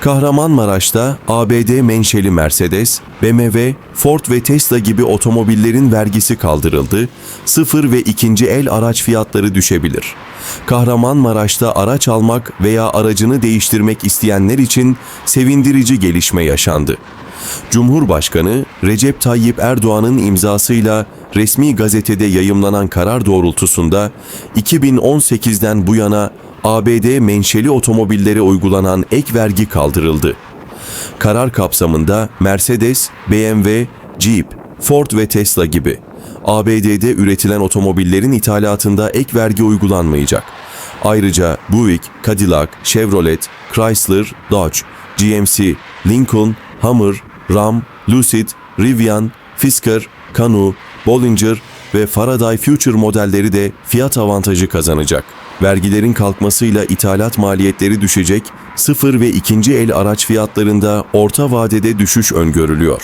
Kahramanmaraş'ta ABD menşeli Mercedes, BMW, Ford ve Tesla gibi otomobillerin vergisi kaldırıldı, sıfır ve ikinci el araç fiyatları düşebilir. Kahramanmaraş'ta araç almak veya aracını değiştirmek isteyenler için sevindirici gelişme yaşandı. Cumhurbaşkanı Recep Tayyip Erdoğan'ın imzasıyla resmi gazetede yayımlanan karar doğrultusunda 2018'den bu yana ABD menşeli otomobillere uygulanan ek vergi kaldırıldı. Karar kapsamında Mercedes, BMW, Jeep, Ford ve Tesla gibi ABD'de üretilen otomobillerin ithalatında ek vergi uygulanmayacak. Ayrıca Buick, Cadillac, Chevrolet, Chrysler, Dodge, GMC, Lincoln, Hummer, Ram, Lucid, Rivian, Fisker, Canoo, Bollinger ve Faraday Future modelleri de fiyat avantajı kazanacak. Vergilerin kalkmasıyla ithalat maliyetleri düşecek, sıfır ve ikinci el araç fiyatlarında orta vadede düşüş öngörülüyor.